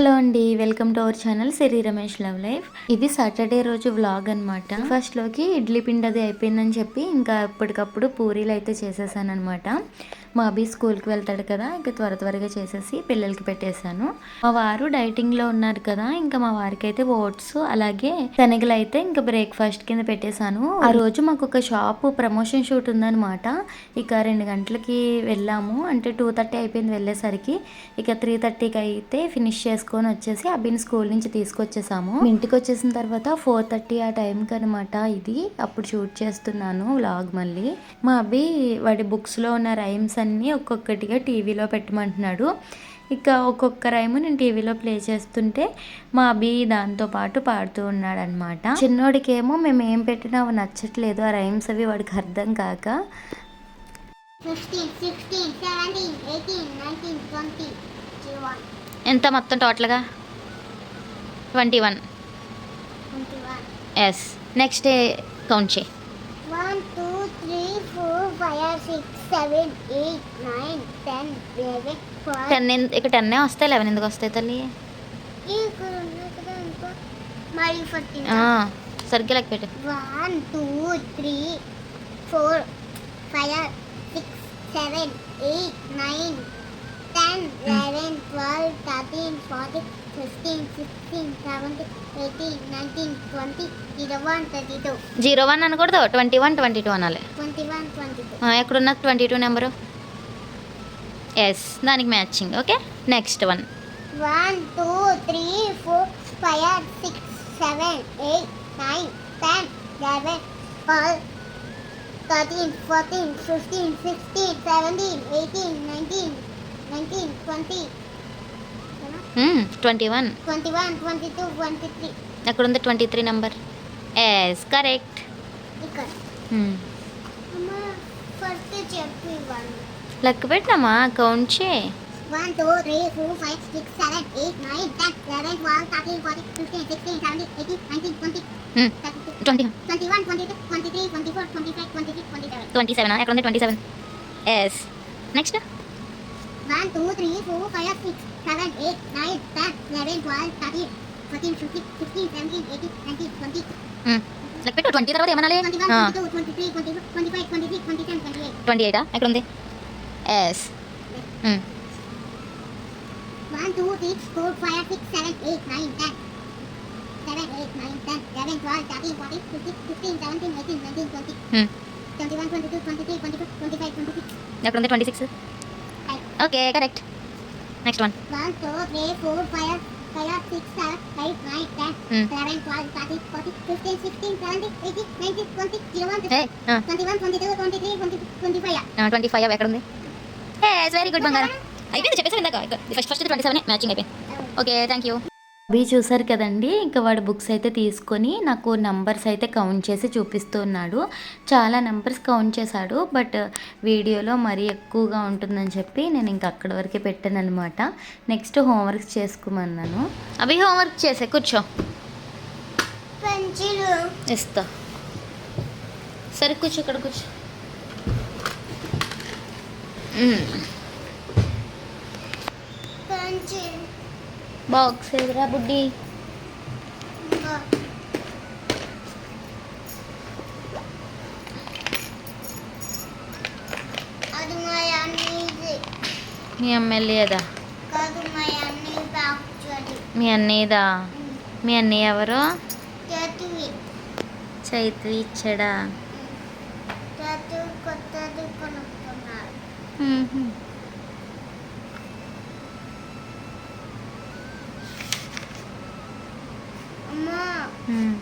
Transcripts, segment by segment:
Hello అండి welcome to our channel Siri Ramesh love life. ఇది Saturday రోజు vlog అనమాట ఫస్ట్లోకి ఇడ్లీ పిండి అది అయిపోయిందని చెప్పి ఇంకా ఎప్పటికప్పుడు పూరీలు అయితే చేసేసాను అనమాట మా అభి స్కూల్కి వెళ్తాడు కదా ఇంకా త్వర త్వరగా చేసేసి పిల్లలకి పెట్టేశాను. మా వారు డైటింగ్లో ఉన్నారు కదా ఇంకా మా వారికి అయితే ఓట్స్ అలాగే శనగలు అయితే ఇంకా బ్రేక్ఫాస్ట్ కింద పెట్టేశాను. ఆ రోజు మాకు ఒక షాప్ ప్రమోషన్ షూట్ ఉందన్నమాట. ఇక రెండు గంటలకి వెళ్ళాము. అంటే టూ థర్టీ అయిపోయింది వెళ్ళేసరికి. ఇక త్రీ థర్టీకి అయితే ఫినిష్ పట్టుకొని వచ్చేసి అభిని స్కూల్ నుంచి తీసుకొచ్చేసాము. ఇంటికి వచ్చేసిన తర్వాత ఫోర్ థర్టీ ఆ టైంకి అనమాట ఇది. అప్పుడు షూట్ చేస్తున్నాను వ్లాగ్ మళ్ళీ. మా అబ్బి వాడి బుక్స్లో ఉన్న రైమ్స్ అన్నీ ఒక్కొక్కటిగా టీవీలో పెట్టమంటున్నాడు. ఇక ఒక్కొక్క రైమ్ నేను టీవీలో ప్లే చేస్తుంటే మా అభి దాంతో పాటు పాడుతూ ఉన్నాడు అనమాట చిన్నోడికేమో మేము ఏం పెట్టినా అవి నచ్చట్లేదు. ఆ రైమ్స్ అవి వాడికి అర్థం కాక. 15, 16, 17, 18, 19, 20, 21, ఎంత మొత్తం టోటల్గా? Twenty one. 21. Yes next count చేయి. 1, 2, 3, 4, 5, 6, 7, 8, 9, 10, 11, 12. టెన్ ఇక్కడ టెన్నే వస్తాయి లెవెన్ ఎందుకు వస్తాయి తల్లి? సరిగ్గా లెక్క పెట్టు. One two three four five six seven eight nine ten eleven twelve fourteen fifteen sixteen seventeen eighteen nineteen twenty twenty one thirty two zero one అనకూడదు ట్వంటీ వన్ ట్వంటీ టూ అనాలి. ట్వంటీ వన్ ట్వంటీ టూ ఎక్కడున్న twenty two number? Yes దానికి matching okay next one one two three four five six seven eight nine ten eleven twelve thirteen fourteen fifteen sixteen seventeen eighteen nineteen nineteen twenty twenty one twenty one twenty two twenty three ఎక్కడుంది twenty three number yes correct లెక్క పెట్టినామా count చే one two three four five six seven eight nine ten eleven twelve thirteen fourteen fifteen sixteen seventeen eighteen nineteen twenty twenty twenty one twenty two twenty three twenty four twenty five twenty six twenty seven twenty seven ఎక్కడుంది twenty seven yes next one two three four five six seven eight nine ten eleven twelve thirteen fourteen fifteen sixteen seventeen eighteen nineteen twenty లెక్క పెట్టు twenty తర్వాత ఏమనాలి twenty six eight ఎయిటా ఎక్కడుంది yes one two three four five six seven eight nine ten seven eight nine ten eleven twelve thirteen fourteen fifteen sixteen seventeen eighteen nineteen twenty twenty one twenty two twenty three twenty four twenty five twenty six ఎక్కడుంది twenty six okay correct next one one two three four five five six seven eight nine ten. Eleven twelve thirteen fourteen fifteen sixteen seventeen eighteen nineteen twenty zero one twenty one twenty two twenty three twenty twenty five twenty five ఎక్కడుంది yes very good బంగారం అయిపోయింది చెప్పేసి ఇందాక. First first twenty seven matching అయిపోయింది. Okay thank you అవి చూసారు కదండి. ఇంకా వాడు బుక్స్ అయితే తీసుకొని నాకు నంబర్స్ అయితే కౌంట్ చేసి చూపిస్తూ ఉన్నాడు చాలా నెంబర్స్ కౌంట్ చేశాడు. బట్ వీడియోలో మరీ ఎక్కువగా ఉంటుందని చెప్పి నేను ఇంకా అక్కడి వరకే పెట్టాను అనమాట నెక్స్ట్ హోంవర్క్ చేసుకోమన్నాను. అవి హోంవర్క్ చేసే కూర్చో. ఇస్తా. సరే కూర్చో ఇక్కడ కూర్చో. మ్మ్. బాక్స్ ఎదురా బుడ్డి. మా అన్నీది మీ అన్నయ్యదా? మీ అన్నయ్య ఎవరు? చైత్రి ఇచ్చాడా? చేతి కొత్తది మ్మ్. అమ్మా మ్మ్.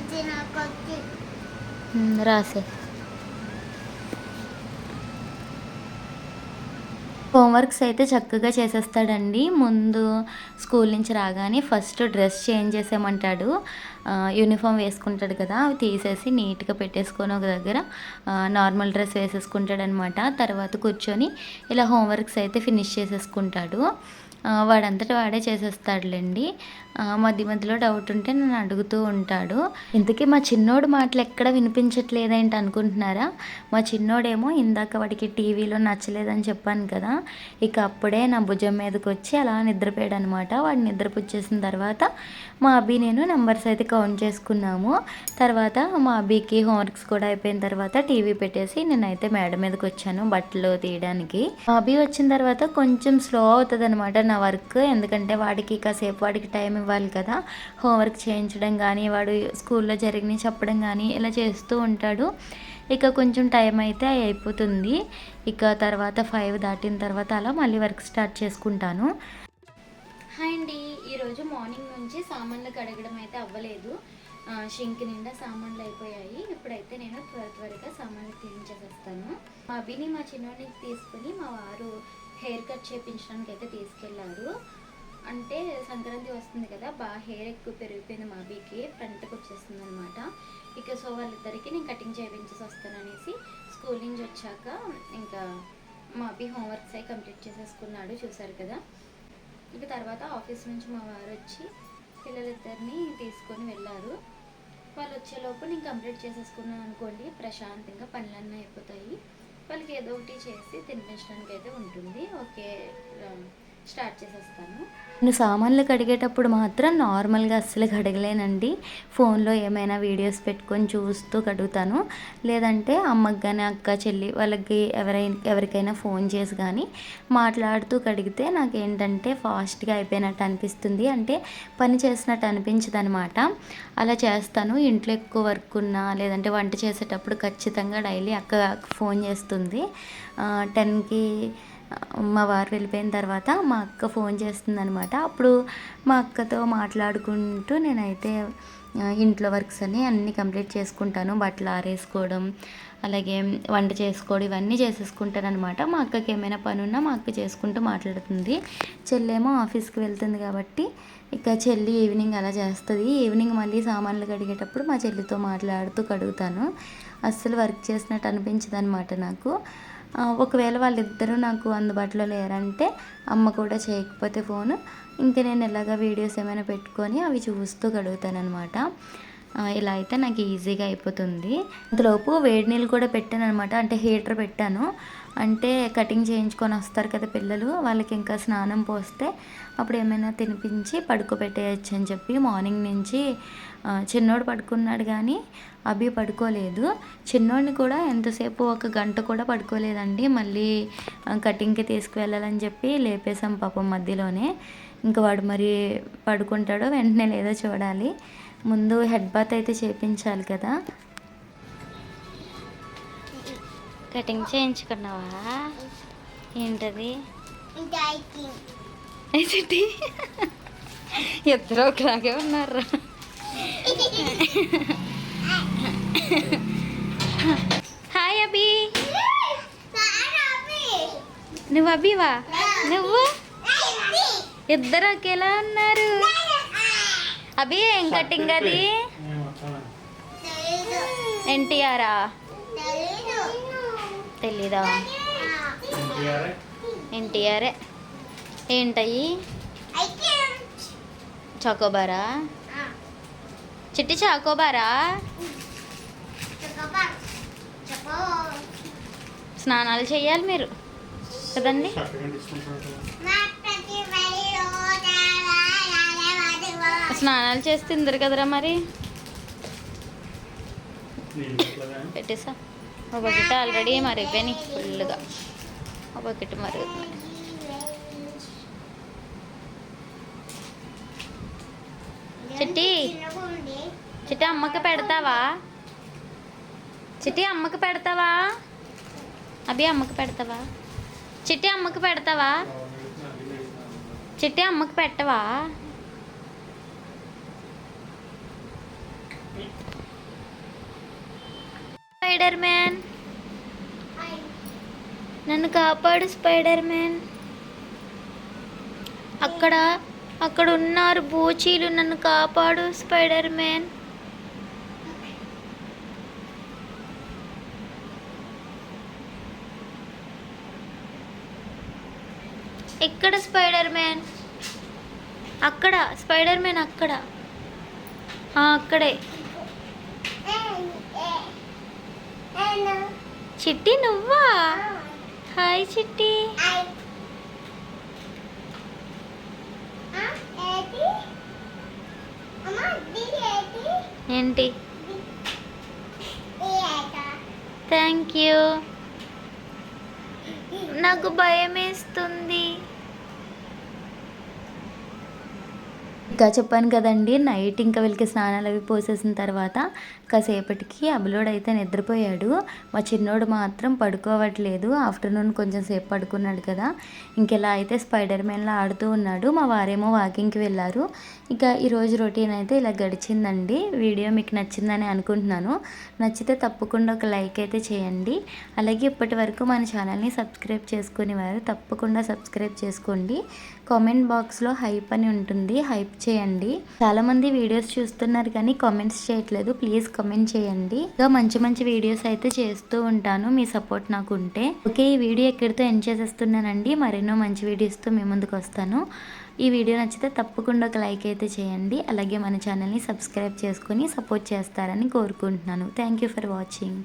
ఇది నాకు వచ్చి మ్మ్, రాసే. హోంవర్క్స్ అయితే చక్కగా చేసేస్తాడండి. ముందు స్కూల్ నుంచి రాగానే ఫస్ట్ డ్రెస్ చేంజ్ చేసేయమంటాడు. యూనిఫామ్ వేసుకుంటాడు కదా అవి తీసేసి నీట్గా పెట్టేసుకొని ఒక దగ్గర నార్మల్ డ్రెస్ వేసేసుకుంటాడనమాట. తర్వాత కూర్చొని ఇలా హోంవర్క్స్ అయితే ఫినిష్ చేసేసుకుంటాడు. వాడంతటా వాడే చేసేస్తాడులేండి. మధ్య మధ్యలో డౌట్ ఉంటే నన్ను అడుగుతూ ఉంటాడు. ఇంతకీ మా చిన్నోడు మాటలు ఎక్కడ వినిపించట్లేదేంటి అనుకుంటున్నారా? మా చిన్నోడేమో ఇందాక వాడికి టీవీలో నచ్చలేదని చెప్పాను కదా. ఇక అప్పుడే నా భుజం మీదకి వచ్చి అలా నిద్రపోయాడు అనమాట వాడు నిద్రపుచ్చేసిన తర్వాత మా అబ్బి నేను నెంబర్స్ అయితే కౌంట్ చేసుకున్నాము. తర్వాత మా అబ్బికి హోంవర్క్స్ కూడా అయిపోయిన తర్వాత టీవీ పెట్టేసి నేనైతే మేడ మీదకి వచ్చాను బట్టలు తీయడానికి. మా అబ్బి వచ్చిన తర్వాత కొంచెం స్లో అవుతుంది అనమాట నా వర్క్ ఎందుకంటే వాడికి కాసేపు వాడికి టైం ఇవ్వాలి కదా. హోంవర్క్ చేయించడం కానీ వాడు స్కూల్లో జరిగినవి చెప్పడం కానీ ఇలా చేస్తూ ఉంటాడు. ఇక కొంచెం టైం అయితే అయిపోతుంది. ఇక తర్వాత ఫైవ్ దాటిన తర్వాత అలా మళ్ళీ వర్క్ స్టార్ట్ చేసుకుంటాను. హాయ్ అండి. ఈరోజు మార్నింగ్ నుంచి సామాన్లు కడగడం అయితే అవ్వలేదు. షింక్ నిండా సామాన్లు అయిపోయాయి. ఇప్పుడైతే నేను త్వర త్వరగా సామాన్లు క్లీన్ చేసేస్తాను. మా అభిని మా చిన్నోడికి తీసుకుని మా వారు హెయిర్ కట్ చేయించడానికి అయితే తీసుకెళ్ళారు. అంటే సంక్రాంతి వస్తుంది కదా బాగా హెయిర్ ఎక్కువ పెరిగిపోయింది మా అబ్బాయికి ఫ్రంట్కి వచ్చేస్తుంది అనమాట ఇక సో వాళ్ళిద్దరికి నేను కటింగ్ చేయించేసి వస్తాననేసి స్కూల్ నుంచి వచ్చాక ఇంకా మా అభి హోంవర్క్స్ అయి కంప్లీట్ చేసేసుకున్నాడు చూసారు కదా. ఇక తర్వాత ఆఫీస్ నుంచి మా వారు వచ్చి పిల్లలిద్దరిని తీసుకొని వెళ్ళారు. వాళ్ళు వచ్చేలోపు నేను కంప్లీట్ చేసేసుకున్నాను అనుకోండి ప్రశాంతంగా పనులన్నీ అయిపోతాయి. వాళ్ళకి ఏదో ఒకటి చేసి తినిపించడానికి అయితే ఉంటుంది. ఓకే స్టార్ట్ చేసేస్తాను. నేను సామాన్లు కడిగేటప్పుడు మాత్రం నార్మల్గా అస్సలు కడగలేనండి. ఫోన్లో ఏమైనా వీడియోస్ పెట్టుకొని చూస్తూ కడుగుతాను. లేదంటే అమ్మకి కానీ అక్క చెల్లి వాళ్ళకి ఎవరైనా ఎవరికైనా ఫోన్ చేసి కానీ మాట్లాడుతూ కడిగితే నాకు ఏంటంటే ఫాస్ట్గా అయిపోయినట్టు అనిపిస్తుంది. అంటే పని చేసినట్టు అనిపించదు అనమాట అలా చేస్తాను. ఇంట్లో ఎక్కువ వర్క్ ఉన్నా లేదంటే వంట చేసేటప్పుడు ఖచ్చితంగా డైలీ అక్క ఫోన్ చేస్తుంది. టెన్కి మా వారు వెళ్ళిపోయిన తర్వాత మా అక్క ఫోన్ చేస్తుంది అనమాట అప్పుడు మా అక్కతో మాట్లాడుకుంటూ నేనైతే ఇంట్లో వర్క్స్ అన్ని అన్నీ కంప్లీట్ చేసుకుంటాను. బట్టలు ఆరేసుకోవడం అలాగే వంట చేసుకోవడం ఇవన్నీ చేసేసుకుంటాను అనమాట మా అక్కకి ఏమైనా పని ఉన్నా మా అక్క చేసుకుంటూ మాట్లాడుతుంది. చెల్లేమో ఆఫీస్కి వెళ్తుంది కాబట్టి ఇక చెల్లి ఈవినింగ్ అలా చేస్తుంది. ఈవినింగ్ మళ్ళీ సామాన్లు కడిగేటప్పుడు మా చెల్లితో మాట్లాడుతూ కడుగుతాను. అస్సలు వర్క్ చేసినట్టు అనిపించదనమాట నాకు. ఒకవేళ వాళ్ళిద్దరూ నాకు అందుబాటులో లేరంటే అమ్మ కూడా చేయకపోతే ఫోన్. ఇంకా నేను ఎలాగ వీడియోస్ ఏమైనా పెట్టుకొని అవి చూస్తూ గడుగుతానమాట ఇలా అయితే నాకు ఈజీగా అయిపోతుంది. అంతలోపు వేడి నీళ్ళు కూడా పెట్టాను అనమాట అంటే హీటర్ పెట్టాను. అంటే కటింగ్ చేయించుకొని వస్తారు కదా పిల్లలు వాళ్ళకి ఇంకా స్నానం పోస్తే అప్పుడు ఏమైనా తినిపించి పడుకోబెట్టేయచ్చు అని చెప్పి మార్నింగ్ నుంచి చిన్నోడు పడుకున్నాడు కానీ అభి పడుకోలేదు. చిన్నోడిని కూడా ఎంతసేపు ఒక గంట కూడా పడుకోలేదండి. మళ్ళీ కటింగ్కి తీసుకువెళ్ళాలని చెప్పి లేపేశాం పాపం మధ్యలోనే. ఇంకా వాడు మరి పడుకుంటాడో వెంటనే లేదో చూడాలి. ముందు హెడ్ బాత్ అయితే చేయించాలి కదా. కటింగ్ చేయించుకున్నావా? ఏంటది? ఇద్దరు ఒకలాగే ఉన్నారు హాయ్ అభి. నువ్వు అభివా? నువ్వు? ఇద్దరు ఒకేలా ఉన్నారు. అభి ఏం కటింగ్ అది? ఎన్టీఆరా? తెలీదా? ఎన్టీఆరే. ఏంటయ్యి? చాకోబారా? చిట్టి చాకోబారా? స్నానాలు చేయాలి మీరు. కదండి? స్నానాలు చేసి తిందరు కదరా మరి? పెట్టేసా. ఒక బకెట్ ఆల్రెడీ మరిగిపోయినాయి ఫుల్గా ఒక బకెట్ మరుగుతున్నాయి చిట్టి చిట్టి అమ్మకి పెడతావా? చిట్టి అమ్మకి పెడతావా? అభి అమ్మకి పెడతావా? చిట్టి అమ్మకి పెడతావా? చిట్టి అమ్మకి పెట్టవా? స్పైడర్ మ్యాన్ నన్ను కాపాడు స్పైడర్ మ్యాన్ అక్కడ అక్కడ ఉన్నారు బూచీలు నన్ను కాపాడు స్పైడర్ మ్యాన్ ఎక్కడ స్పైడర్ మ్యాన్ అక్కడ స్పైడర్ మ్యాన్ అక్కడ అక్కడే. చిట్టి నువ్వా? హాయ్ చిట్టి. ఏంటి? థ్యాంక్ యూ నాకు భయం వేస్తుంది ఇంకా చెప్పాను కదండి నైట్ ఇంకా వీళ్ళకి స్నానాలు అవి పోసేసిన తర్వాత కాసేపటికి అబలోడు అయితే నిద్రపోయాడు. మా చిన్నోడు మాత్రం పడుకోవట్లేదు. ఆఫ్టర్నూన్ కొంచెం సేపు పడుకున్నాడు కదా. ఇంకెలా అయితే స్పైడర్ మ్యాన్లో ఆడుతూ ఉన్నాడు మా వారేమో వాకింగ్కి వెళ్ళారు. ఇక ఈరోజు రొటీన్ అయితే ఇలా గడిచిందండి. వీడియో మీకు నచ్చిందని అనుకుంటున్నాను. నచ్చితే తప్పకుండా ఒక లైక్ అయితే చేయండి. అలాగే ఇప్పటి వరకు మన ఛానల్ని సబ్స్క్రైబ్ చేసుకునేవారు తప్పకుండా సబ్స్క్రైబ్ చేసుకోండి. కామెంట్ బాక్స్లో హైప్ అని ఉంటుంది. హైప్ చేయండి. చాలామంది వీడియోస్ చూస్తున్నారు కానీ కామెంట్స్ చేయట్లేదు. ప్లీజ్ కామెంట్ చేయండి. ఇంకా మంచి మంచి వీడియోస్ అయితే చేస్తూ ఉంటాను. మీ సపోర్ట్ నాకు ఉంటే ఓకే ఈ వీడియో ఎక్కడితో ఎండ్ చేసేస్తున్నానండి. మరెన్నో మంచి వీడియోస్తో మీ ముందుకు వస్తాను. ఈ వీడియో నచ్చితే తప్పకుండా ఒక లైక్ అయితే చేయండి. అలాగే మన ఛానల్ని సబ్స్క్రైబ్ చేసుకొని సపోర్ట్ చేస్తారని కోరుకుంటున్నాను. Thank you for watching.